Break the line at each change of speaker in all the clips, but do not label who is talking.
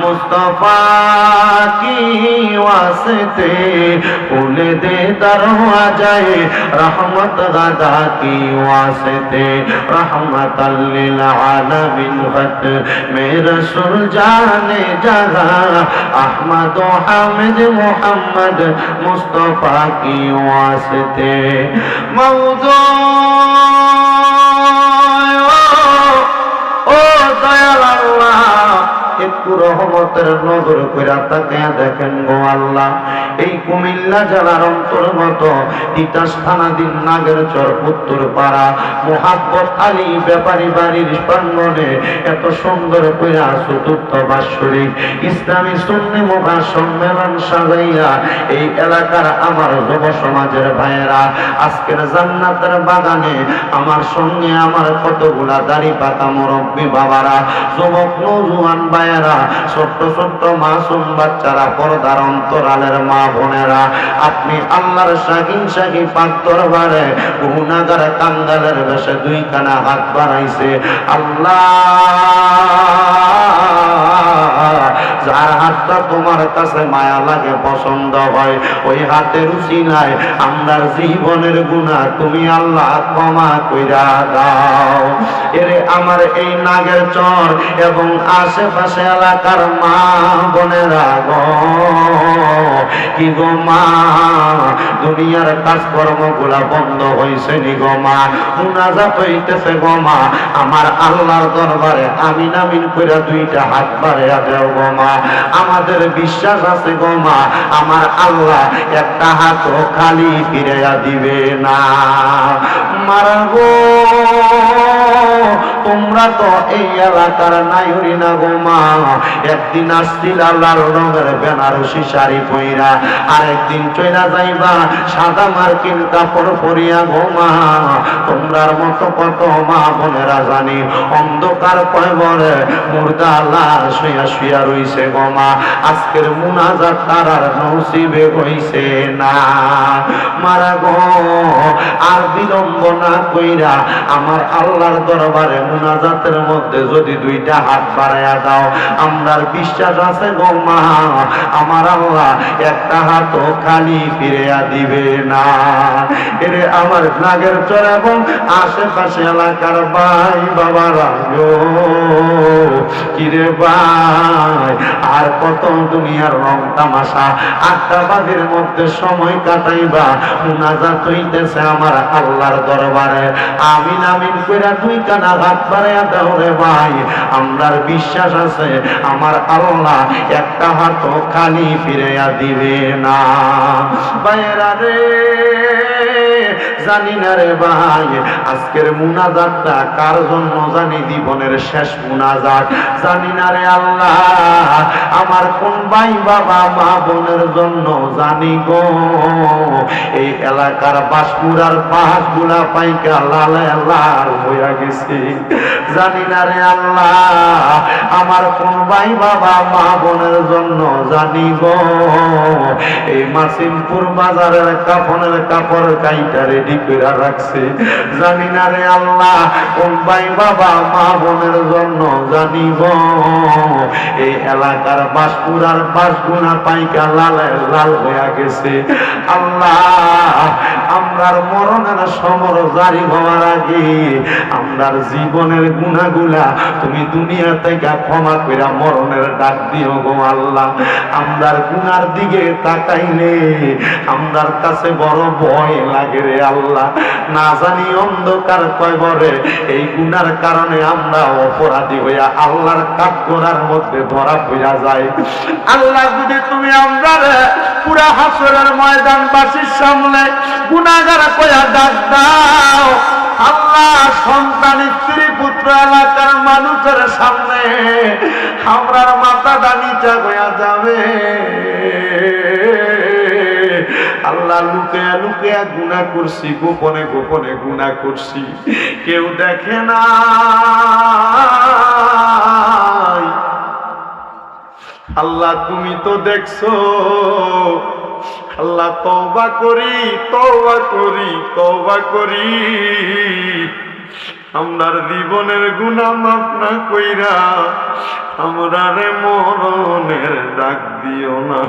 মুস্তফা কি ওয়াসতে। দে دیدار ہوا جائے رحمت غدا کی واسطے رحمت للعالمین خط میں رسول جانے جگہ احمد و حامد محمد مصطفیٰ کی واسطے موضوع Oh একটু রহমতের নজর কইরা তাকায়া দেখেন গো আল্লাহ। এই কুমিল্লা জেলার অন্তর্গত তিতাস থানাধীন নাগের চর উত্তর পাড়া মোহাব্বত আলী ব্যাপারী বাড়ির প্রাঙ্গনে এত সুন্দর কইরা চতুর্থ বাৎসরিক ইসলামী সুন্নি মুখা সম্মেলন সাজাইয়া এই এলাকার আমার যুব সমাজের ভাইয়েরা, আজকের জান্নাতের বাগানে আমার সঙ্গে আমার কতগুলা দাড়ি পাতা মুরব্বী বাবারা, যুবক নৌজুয়ান ভাইয়েরা ছোট্ট ছোট্ট মাসুম বাচ্চারা, পর্দার অন্তরালের মা বোনেরা, আপনি আল্লাহর শাকিন শাকি পাক দরবারে গুনাগারে কাঙ্গালের বেশে দুইখানা হাত বাড়াইছে। আল্লাহ! হাতটা তোমার কাছে মায়া লাগে, পছন্দ হয়। ওই হাতের উচিলায় আমরা জীবনের গুণা তুমি আল্লাহ ক্ষমা কইরা দাও। এরে আমার এই নাগের চর এবং আশেপাশে এলাকার মা বোনেরা গো। কি গো মা? দুনিয়ার কাজকর্মগুলা বন্ধ হয়েছে নি গো মা? মুনাজাত হইতেছে গো মা। আমার আল্লাহর দরবারে আমিন আমিন কইরা দুইটা হাত বাড়াইয়া দেও গো মা। আমাদের বিশ্বাস আছে গো মা, আমার আল্লাহ একটা হাত খালি ফিরাইয়া দিবে না। মারা গো, তোমরা তো এই এলাকার নাইরি না গো মা। একদিন আসছিল লাল রঙের বেনারসি শাড়ি পইরা আরেকদিন চইরা যাইবা, সাদা মার্কিন কাপড় পরিয়া গো মা তোমরার মতো কত মা বোনেরা জানি, অন্ধকার কয়বরে মুর্দা লাল শুয়া শুয়া রইছে গো মা। আজকের মুনাজাত তারার নসিবে হইছে না। মারা গো, আর বিলম্ব না কইরা আমার আল্লাহর দরবারে মুনাজাতের মধ্যে যদি দুইটা হাত বাড়াইয়া দাও, আমরার বিশ্বাস আছে গো মা। আমার আল্লাহ একটা হাতও খালি ফিরিয়া দিবে না। এরে আমার নাগের চর এবং আশেপাশে এলাকার ভাই বাবারা গো, কিরে ভাই, আর কত দুনিয়ার রং তামাশা আটটা বাজের মধ্যে সময় কাটাইবা, মুনাজাত হইতেছে আমার আল্লাহর দরবারে। আমিন আমিন কইরা দুই কানা হাত বাড়াইয়া দাও রে ভাই। আমরার বিশ্বাস আছে, আমার আল্লাহ একটা হাতও খালি ফিরাইয়া দিবে না। বাইরা রে জানি না রে ভাই, আজকের মুনাজাতটা কার জন্য জানি জীবনের শেষ মুনাজাত? জানি না রে আল্লাহ, আমার কোন ভাই, বাবা, মা বোনের জন্য জানি গো। এই এলাকার বাসপুরার পাহাড়গুলা পাইকা লাল লাল হইয়া গেছে। জানি না রে আল্লাহ, আমার কোন ভাই, বাবা, মা বোনের জন্য জানি গো। এই মাসিমপুর বাজারের কাপড়ের কাপড় কাইটা রেডি করে রাখছে। জানি না রে আল্লাহ, কোন ভাই বাবা মা বোনের জন্য জানি গো এই এলাকার বাসপুরার বাসগুনা পাইকা লাল লাল হইয়া গেছে। আল্লাহ, আমরার মরণের সমর জারি হওয়ার আগে আমরার জীবনের গুণাগুলা তুমি দুনিয়া থেকে ক্ষমা কইরা মরণের ডাক দিও গো আল্লাহ। আমরার গুনার দিকে তাকাইলে আমরার কাছে বড় ভয় লাগে রে আল্লাহ। না জানি অন্ধকার কয়বরে এই গুনার কারণে আমরা অপরাধী হইয়া আল্লাহর কাঠ করার মধ্যে ধরা হইয়া যায় আল্লাহ, যদি তুমি আমরা পুরা হাসরের ময়দান বাসির সামনে গুনাগার কয়া ডাক দাও, আল্লাহ সন্তান, স্ত্রী, পুত্র এলাকার মানুষের সামনে আমরার মাথাটা নিচা হইয়া যাবে। আল্লাহ লুকিয়া লুকিয়া গুণা করছি, গোপনে গোপনে গুণা করছি। কেউ দেখে না আল্লাহ তুমি তো দেখছ। আল্লাহ তওবা করি তওবা করি তওবা করি। আমরার জীবনের গুণা মাফ না কইরা আমরা রে মরণের ডাক দিও না।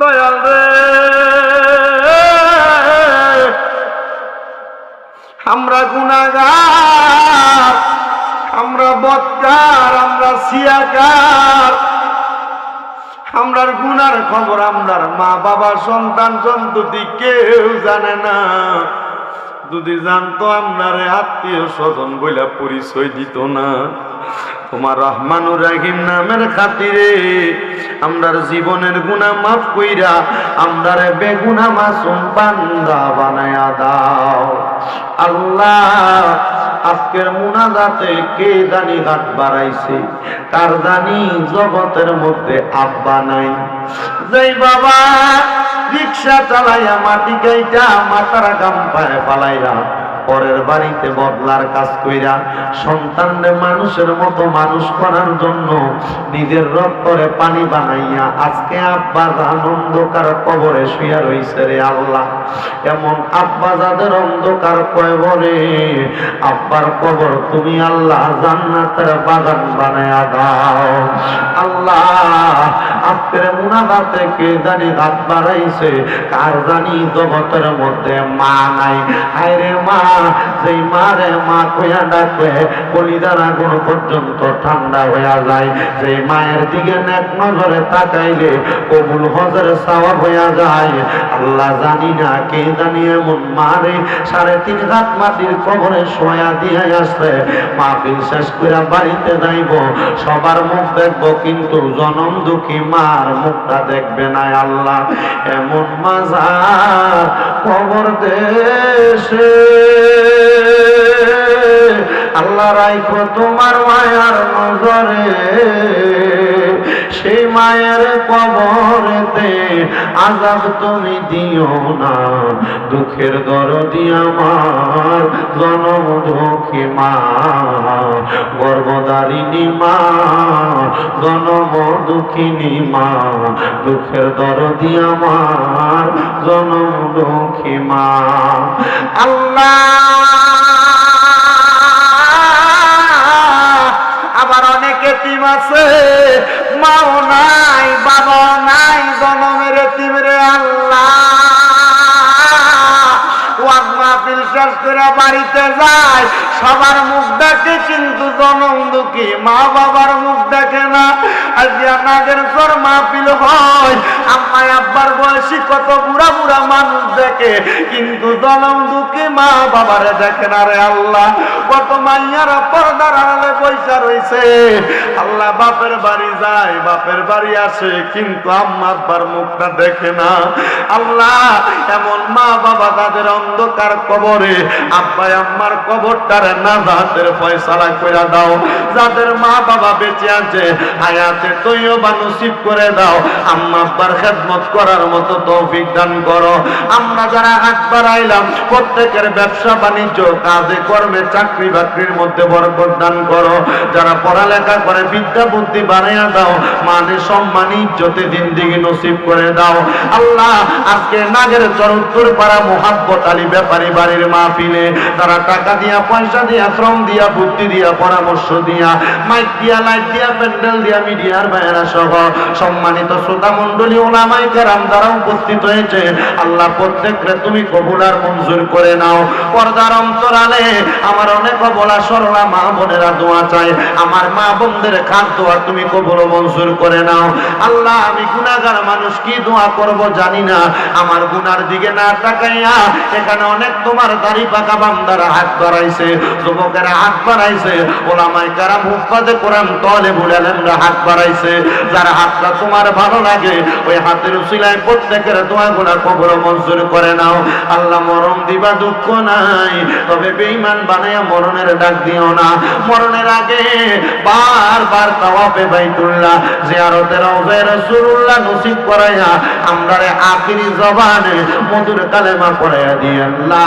দয়াল রে। আমরা গুণাগার, আমরা বৎকার আমরা সিয়াকার আমরার গুনার খবর আমরার মা বাবা সন্তান সন্ততি কেউ জানে না। যদি জানতো আপনারে আত্মীয় স্বজন বইলা পরিচয় দিত না। তোমার রহমানুর রাহিম নামের খাতিরে আমরার জীবনের গুণা মাফ কইরা আমরারে বেগুনা মাসুম বান্দা বানায়া দাও। আল্লাহ, আজকের মুনাজাতে কে জানি হাত বাড়াইছে তার জানি জগতের মধ্যে আব্বা নাই। যেই বাবা রিক্সা চালাইয়া মাটি গাইটা মাথার গাম পায়ে পালাইয়া পরের বাড়িতে বদলার কাজ কইরা সন্তানরে মানুষের মতো মানুষ করার জন্য নিজের রক্তরে পানি বানাইয়া আজকে আব্বা অন্ধকার কবরে শুয়া রইছে রে আল্লাহ। এমন আব্বা যাদের অন্ধকার কবরে, আব্বার কবর তুমি আল্লাহ জান্নাতের বাগান বানায়া দাও। আল্লাহ আজকের মুনাবাতে কে জানি হাত বাড়াইছে? কার জানি জগতের মধ্যে মা নাই? হায়রে মা, যেই মা রে মা কইয়া ডাকে কলিদার আগুন পর্যন্ত ঠান্ডা হইয়া যায়। যেই মায়ের দিকে নেক নজরে তাকাইলে কবুল হজের সাওয়াব হইয়া যায়। আল্লাহ জানি না কে জানি এমন মারে সাড়ে তিন হাত মাটির কবরে শোয়া দিয়ে আসছে। মাহফিল শেষ করে বাড়িতে যাইব। সবার মুখ দেখব কিন্তু জনম দুঃখী মার মুখটা দেখবে না আল্লাহ। এমন মাজার কবর দেশে। আল্লাহ রাইখো তোমার মায়ার নজরে। মায়ের কবরেতে আজাব তুমি দিও না। দুঃখের দরদি আমার জনম দুঃখী মা। গর্ভদারিণী মা, জনম দুঃখিনী মা। দুঃখের দরদি আমার জনম দুঃখী মা। আল্লাহ! আবার অনেক এতিম আছে? মাও নাই নাই। করে বাড়িতে যায়, সবার মুখ দেখে কিন্তু জনম দুঃখী। মা বাবার মুখ দেখে না। নাগের মাহফিল হয়। আব্বার বয়সী কত বুড়া বুড়া মানুষ দেখে, কিন্তু জনম দুঃখী মা দেখে না রে আল্লাহ। কত মাইয়ারা পর্দার আড়ালে পয়সা রইছে। আল্লাহ বাপের বাড়ি যায়, বাপের বাড়ি আসে, কিন্তু আম্মা, আব্বার মুখটা দেখে না। আল্লাহ, এমন মা বাবা তাদের অন্ধকার কবরে আব্বাই, আম্মার কবরটারে নাজাতের ফয়সালা দাও। যাদের মা বাবা বেঁচে আছে, হায়াতে তৈও করে দাও। আম্মা আব্বার খেদমত করার মতো তৌফিক দান করো। আমরা যারা হাত বাড়াইলাম, প্রত্যেকের ব্যবসা বাণিজ্য, কাজে কর্মে চাকরি বাকরির মধ্যে বরকত দান করো। যারা পড়ালেখা করে, বিদ্যা বুদ্ধি বাড়াইয়া দাও মানে সম্মান, ইজ্জতে জিন্দিগি নসিব করে দাও। আল্লাহ, আজকে নাগের চরত্তর পাড়া মোহাব্বত আলী ব্যাপারী বাড়ির মাহফিলে তারা টাকা দিয়া, পয়সা দিয়া, শ্রম দিয়া, বুদ্ধি দিয়া, পরামর্শ দিয়া, মাইক দিয়া, লাইট দিয়া, প্যান্ডেল দিয়া, মিডিয়ার বাইরা সহ সম্মানিত শ্রোতা মন্ডলী ওলামাই কেরাম দ্বারা উপস্থিত হয়েছে, আল্লাহ প্রত্যেকরে তুমি কবুল আর মঞ্জুর করে নাও। পর্দার অন্তরালে আমার অনেক বলা সরলা মা বোনেরা দোয়া চাই আমার মা বোনদের খান দোয়া তুমি কবুল মঞ্জুর করে নাও। আল্লাহ, আমি গুনাহগার মানুষ, কি দোয়া করব জানি না, আমার গুনার দিকে না তাকাইয়া, এখানে অনেক তোমার দাড়ি পাকা হাত বাড়াইছে, যুবকেরা হাত বাড়াইছে কোরআন তলে হাত বাড়াইছে। যার হাতটা তোমার ভালো লাগে, ওই হাতের প্রত্যেকের গোনা কবর মঞ্জুর করে নাও। আল্লাহ মরণ দিবা দুঃখ নাই, তবে বানায়া মরণের ডাক দিও না। মরণের আগে বারবার তাওয়াফে বাইতুল্লাহ জিয়ারতে রওজায়ে রাসূলুল্লাহ নসিব করাইয়া আমরারে আখিরি জবানে মধুর কালেমা পড়াইয়া দিয়েন, লা